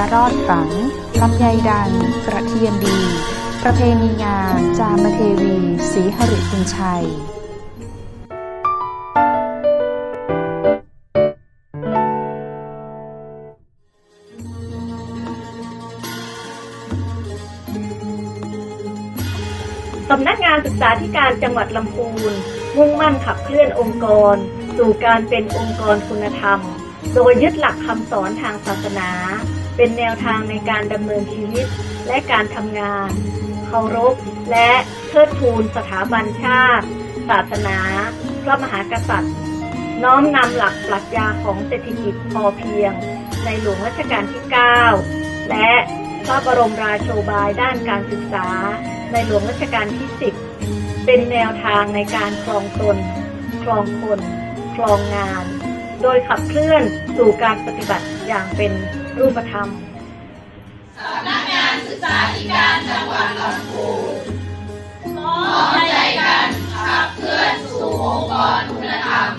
ระรอดฝังลำไยดัน กระเทียมดี ประเพณีงาน จามเทวีศรีหริคุณชัยสำนักงานศึกษาธิการจังหวัดลำพูน มุ่งมั่นขับเคลื่อนองค์กร สู่การเป็นองค์กรคุณธรรม โดยยึดหลักคำสอนทางศาสนา เป็นแนวทางในการดำเนินชีวิตและการทำงาน เคารพและเทิดทูนสถาบันชาติ ศาสนา พระมหากษัตริย์ น้อมนำหลักปรัชญาของเศรษฐกิจพอเพียง ในหลวงรัชกาลที่ 9 และพระบรมราโชบายด้านการศึกษา ในหลวงรัชกาลที่ 10 เป็นแนวทางในการครองตน ครองคน ครองงาน โดยขับเคลื่อนสู่การปฏิบัติอย่างเป็น รูปธรรมสำนักงานศึกษาธิการจังหวัดลำพูนพร้อใจกันขับเคลื่อนสู่องค์กรคุณธรรม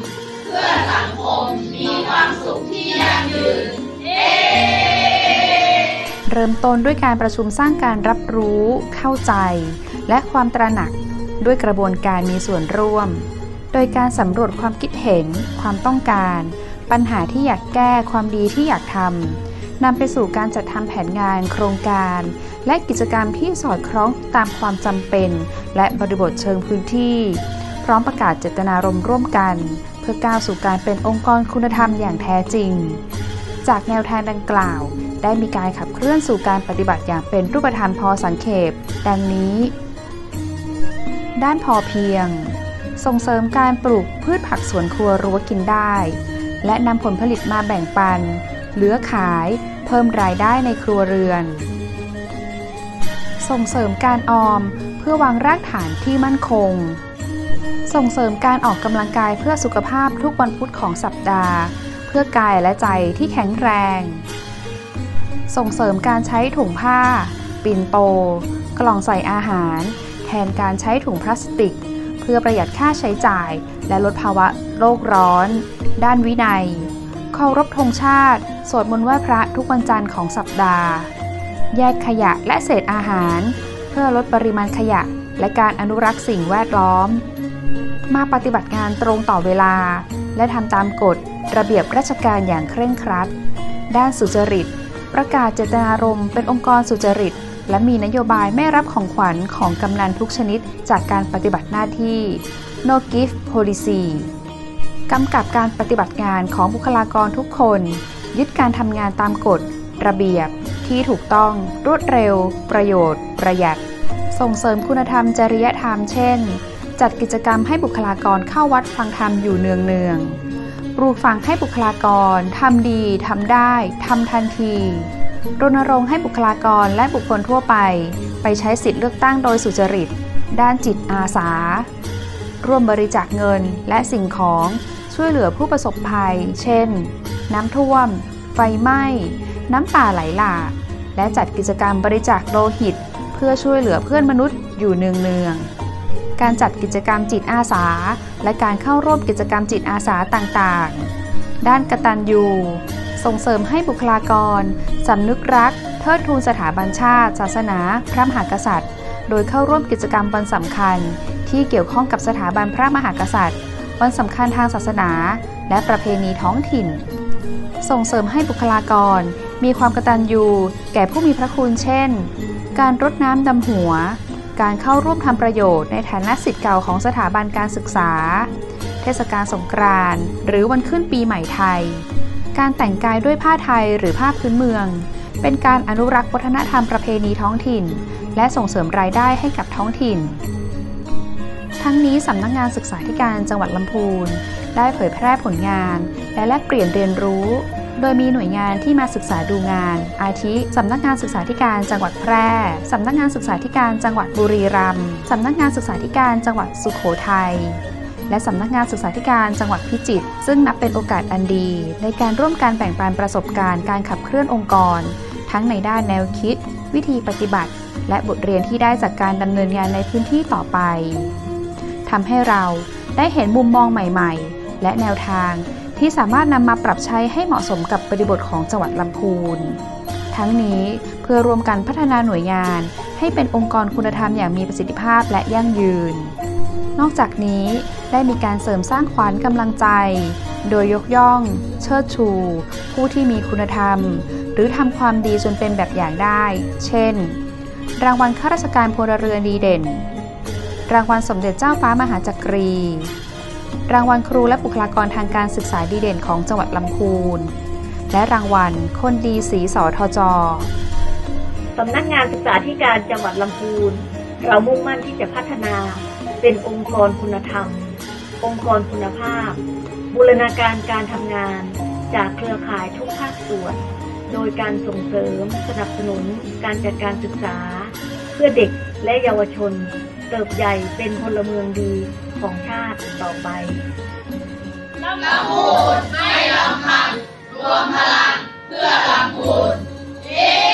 เพื่อสังคมมีความสุขที่ยั่งยืนเริ่มต้นด้วยการประชุมสร้างการรับรู้ เข้าใจ และความตระหนักด้วยกระบวนการมีส่วนร่วม โดยการสำรวจความคิดเห็น ความต้องการ ปัญหาที่อยากแก้ความดีที่อยากทำ นำไปสู่การจัดทำแผนงานโครงการ และกิจกรรมที่สอดคล้องตามความจำเป็น และบริบทเชิงพื้นที่ พร้อมประกาศเจตนารมณ์ร่วมกัน เพื่อก้าวสู่การเป็นองค์กรคุณธรรมอย่างแท้จริง จากแนวทางดังกล่าว ได้มีการขับเคลื่อนสู่การปฏิบัติอย่างเป็นรูปธรรมพอสังเขปดังนี้ ด้านพอเพียง ส่งเสริมการปลูกพืชผักสวนครัวรั้วกินได้ และนำผลผลิตมาแบ่งปันเหลือขาย พิ่มรายได้ในครัวเรือน ส่งเสริมการออมเพื่อวางรากฐานที่มั่นคง ส่งเสริมการออกกำลังกายเพื่อสุขภาพทุกวันพุธของสัปดาห์ เพื่อกายและใจที่แข็งแรง ส่งเสริมการใช้ถุงผ้า ปิ่นโต กล่องใส่อาหาร แทนการใช้ถุงพลาสติก เพื่อประหยัดค่าใช้จ่าย และลดภาวะโลกร้อน ด้านวินัยเคารพธงชาติ สวดมนต์ไหว้พระทุกวันจันทร์ของสัปดาห์ แยกขยะและเศษอาหาร เพื่อลดปริมาณขยะและการอนุรักษ์สิ่งแวดล้อม มาปฏิบัติงานตรงต่อเวลา และทำตามกฎระเบียบราชการอย่างเคร่งครัด ด้านสุจริต ประกาศเจตนารมณ์เป็นองค์กรสุจริต และมีนโยบายไม่รับของขวัญของกำนันทุกชนิดจากการปฏิบัติหน้าที่ no gift policy กำกับการปฏิบัติงานของบุคลากรทุกคน ยึดการทำงานตามกฎ ระเบียบ ที่ถูกต้อง รวดเร็ว ประโยชน์ ประหยัด ส่งเสริมคุณธรรมจริยธรรม เช่น จัดกิจกรรมให้บุคลากรเข้าวัดฟังธรรมอยู่เนืองๆปลูกฝังให้บุคลากรทำดีทำได้ทำทันที รณรงค์ให้บุคลากรและบุคคลทั่วไป ไปใช้สิทธิเลือกตั้งโดยสุจริต ด้านจิตอาสา ร่วมบริจาคเงินและสิ่งของช่วยเหลือผู้ประสบภัย เช่น น้ำท่วม ไฟไหม้ น้ำป่าไหลหลากและจัดกิจกรรมบริจาคโลหิต เพื่อช่วยเหลือเพื่อนมนุษย์อยู่เนืองๆการจัดกิจกรรมจิตอาสา และการเข้าร่วมกิจกรรมจิตอาสาต่างๆ ด้านกตัญญูส่งเสริมให้บุคลากรสำนึกรัก เทิดทูนสถาบันชาติ ศาสนา พระมหากษัตริย์ โดยเข้าร่วมกิจกรรมวันสำคัญ ที่เกี่ยวข้องกับสถาบันพระมหากษัตริย์ วันสำคัญทางศาสนา และประเพณีท้องถิ่น ส่งเสริมให้บุคลากร มีความกตัญญูแก่ผู้มีพระคุณเช่น การรดน้ำดำหัว การเข้าร่วมทำประโยชน์ในฐานะสิทธิ์เก่าของสถาบันการศึกษา เทศกาลสงกรานต์หรือวันขึ้นปีใหม่ไทย การแต่งกายด้วยผ้าไทยหรือผ้าพื้นเมือง เป็นการอนุรักษ์วัฒนธรรมประเพณีท้องถิ่น และส่งเสริมรายได้ให้กับท้องถิ่นทั้งนี้สำนักงานศึกษาธิการจังหวัดลำพูน ได้เผยแพร่ผลงาน และแลกเปลี่ยนเรียนรู้ โดยมีหน่วยงานที่มาศึกษาดูงาน อาทิ สำนักงานศึกษาธิการจังหวัดแพร่ สำนักงานศึกษาธิการจังหวัดบุรีรัมย์ สำนักงานศึกษาธิการจังหวัดสุโขทัยและสำนักงานศึกษาธิการจังหวัดพิจิตร ซึ่งนับเป็นโอกาสอันดี ในการร่วมการแบ่งปันประสบการณ์การขับเคลื่อนองค์กร ทั้งในด้านแนวคิด วิธีปฏิบัติ และบทเรียนที่ได้จากการดำเนินงานในพื้นที่ต่อไปทำให้เราได้เห็นมุมมองใหม่ ๆ และแนวทางที่สามารถนำมาปรับใช้ให้เหมาะสมกับบริบทของจังหวัดลำพูน ทั้งนี้เพื่อรวมกันพัฒนาหน่วยงาน ให้เป็นองค์กรคุณธรรมอย่างมีประสิทธิภาพและยั่งยืน นอกจากนี้ได้มีการเสริมสร้างขวัญกำลังใจ โดยยกย่อง เชิดชู ผู้ที่มีคุณธรรม หรือทำความดีจนเป็นแบบอย่างได้ เช่น รางวัลข้าราชการพลเรือนดีเด่น รางวัลสมเด็จเจ้าฟ้ามหาจักรี รางวัลครูและบุคลากรทางการศึกษาดีเด่นของจังหวัดลำพูน และรางวัลคนดีสีสอทอจสำนักงานศึกษาธิการจังหวัดลำพูน เรามุ่งมั่นที่จะพัฒนา เป็นองค์กรคุณธรรม องค์กรคุณภาพ บูรณาการการทำงาน จากเครือข่ายทุกภาคส่วน โดยการส่งเสริม สนับสนุน การจัดการศึกษา เพื่อเด็กและเยาวชน เติบใหญ่เป็นพลเมืองดี ของชาติต่อไปกัมพูนไม่ลำพันรวมพลังเพื่อกัมพูนเย้